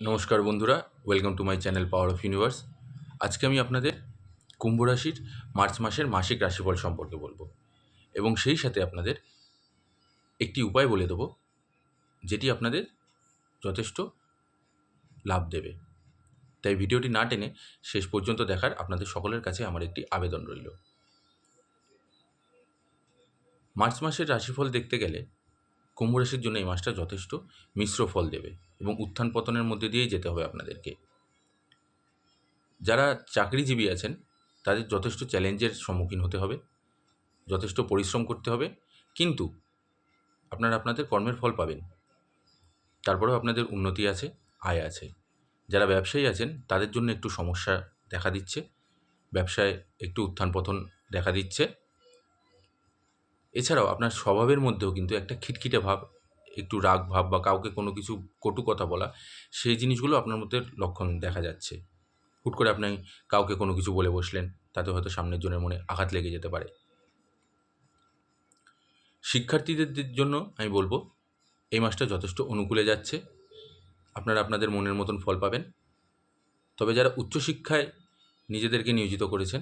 নমস্কার বন্ধুরা welcome to my channel Power of Universe আজকে আমি আপনাদের কুম্ভ রাশির মার্চ মাসের মাসিক রাশিফল সম্পর্কে বলব। এবং সেই সাথে আপনাদের একটি উপায় বলে দেবো, যেটি আপনাদের যথেষ্ট লাভ দেবে। তাই ভিডিওটি না টেনে শেষ পর্যন্ত দেখার আপনাদের সকলের কাছে আমার একটি আবেদন রইল। মার্চ মাসের রাশিফল দেখতে গেলে কুম্ভ রাশির জন্য এই মাসটা যথেষ্ট মিশ্র ফল দেবে এবং উত্থান পতনের মধ্যে দিয়েই যেতে হবে আপনাদেরকে। যারা চাকরিজীবী আছেন, তাদের যথেষ্ট চ্যালেঞ্জের সম্মুখীন হতে হবে, যথেষ্ট পরিশ্রম করতে হবে, কিন্তু আপনারা আপনাদের কর্মের ফল পাবেন। তারপরেও আপনাদের উন্নতি আছে, আয় আছে। যারা ব্যবসায়ী আছেন, তাদের জন্য একটু সমস্যা দেখা দিচ্ছে, ব্যবসায় একটু উত্থান পতন দেখা দিচ্ছে। এছাড়াও আপনার স্বভাবের মধ্যেও কিন্তু একটা খিটখিটে ভাব, একটু রাগ ভাব বা কাউকে কোনো কিছু কটু কথা বলা, সেই জিনিসগুলো আপনার মধ্যে লক্ষণ দেখা যাচ্ছে। হুট করে আপনি কাউকে কোনো কিছু বলে বসলেন, তাতে হয়তো সামনের জনের মনে আঘাত লেগে যেতে পারে। শিক্ষার্থীদের জন্য আমি বলব, এই মাসটা যথেষ্ট অনুকূলে যাচ্ছে। আপনারা আপনাদের মনের মতন ফল পাবেন। তবে যারা উচ্চশিক্ষায় নিজেদেরকে নিয়োজিত করেছেন,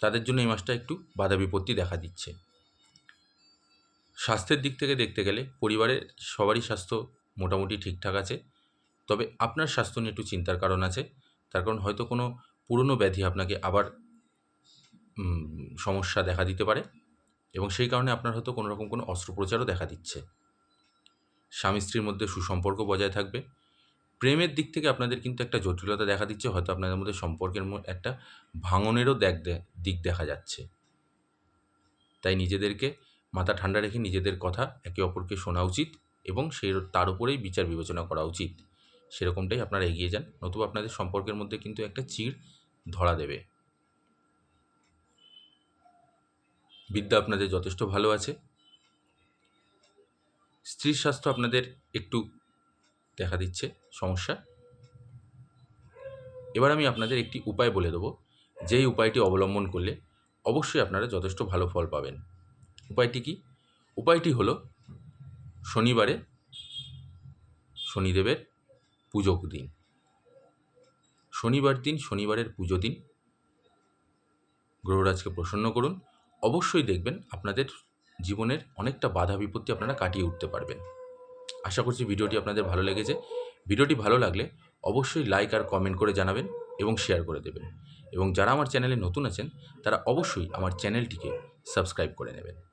তাদের জন্য এই মাসটা একটু বাধা বিপত্তি দেখা দিচ্ছে। স্বাস্থ্যের দিক থেকে দেখতে গেলে পরিবারের সবারই স্বাস্থ্য মোটামুটি ঠিকঠাক আছে। তবে আপনার স্বাস্থ্য নিয়ে একটু চিন্তার কারণ আছে। তার কারণ হয়তো কোনো পুরনো ব্যাধি আপনাকে আবার সমস্যা দেখা দিতে পারে এবং সেই কারণে আপনার হয়তো কোনো রকম কোনো অস্ত্রোপচারও দেখা দিচ্ছে। স্বামী স্ত্রীর মধ্যে সুসম্পর্ক বজায় থাকবে। প্রেমের দিক থেকে আপনাদের কিন্তু একটা জটিলতা দেখা দিচ্ছে, হয়তো আপনাদের মধ্যে সম্পর্কের একটা ভাঙনেরও দেখ, দিক দেখা যাচ্ছে। তাই নিজেদেরকে মাথা ঠান্ডা রেখে নিজেদের কথা একে অপরকে শোনা উচিত এবং সেই তার উপরেই বিচার বিবেচনা করা উচিত। সেরকমটাই আপনারা এগিয়ে যান, নতুবা আপনাদের সম্পর্কের মধ্যে কিন্তু একটা চিড় ধরা দেবে। বিদ্যা আপনাদের যথেষ্ট ভালো আছে। স্ত্রীর স্বাস্থ্য আপনাদের একটু দেখা দিচ্ছে, সমস্যা। এবার আমি আপনাদের একটি উপায় বলে দেবো। যেই উপায়টি অবলম্বন করলে অবশ্যই আপনারা যথেষ্ট ভালো ফল পাবেন। উপায়টি কি? উপায়টি হলো শনিবারে শনিদেবের পুজো দিন। শনিবার দিন, শনিবারের পুজো দিন। গ্রহরাজকে প্রসন্ন করুন। অবশ্যই দেখবেন আপনাদের জীবনের অনেকটা বাধা বিপত্তি আপনারা কাটিয়ে উঠতে পারবেন। আশা করছি ভিডিওটি আপনাদের ভালো লেগেছে। ভিডিওটি ভালো লাগলে অবশ্যই লাইক আর কমেন্ট করে জানাবেন এবং শেয়ার করে দেবেন। এবং যারা আমার চ্যানেলে নতুন আছেন, তারা অবশ্যই আমার চ্যানেলটিকে সাবস্ক্রাইব করে নেবেন।